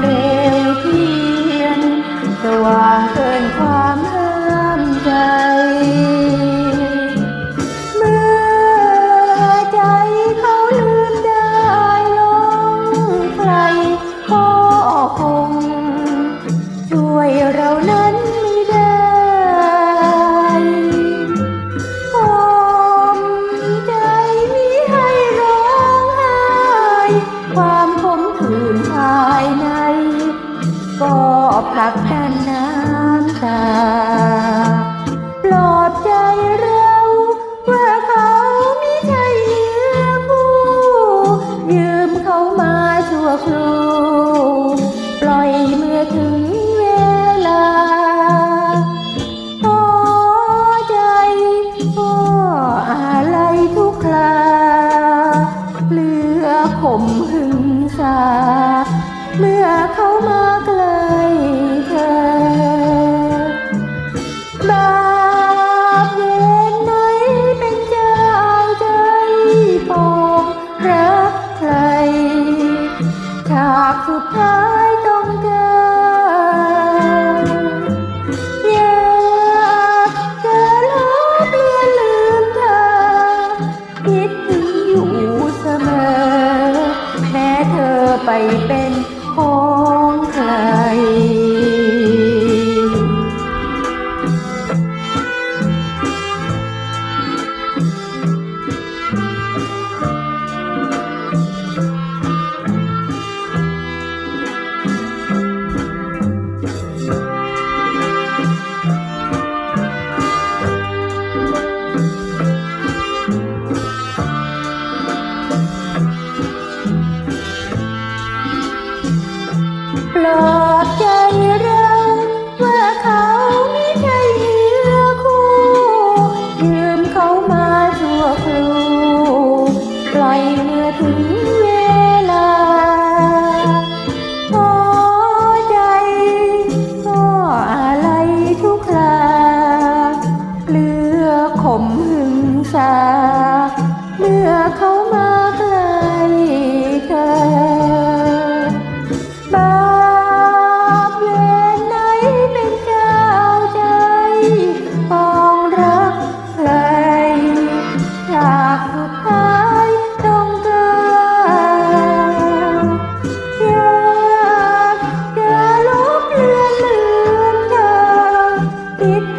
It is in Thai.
เลวเทียนสว่างเกินความ ผลักดันน้ำตาปลอบใจเราว่าเขาไม่ใช่เนื้อคู่ยืมเขามาชั่วครู่ปล่อยเมื่อถึงเวลาพอใจก็อะไรทุกคราเหลือข่มหึงสาเมื่อเขามาใกล้เฉากสุดท้ายต้องเจออยากจะลบเลือนลืมเธอ คิดถึงอยู่เสมอ แม้เธอไปเป็นของใคร ล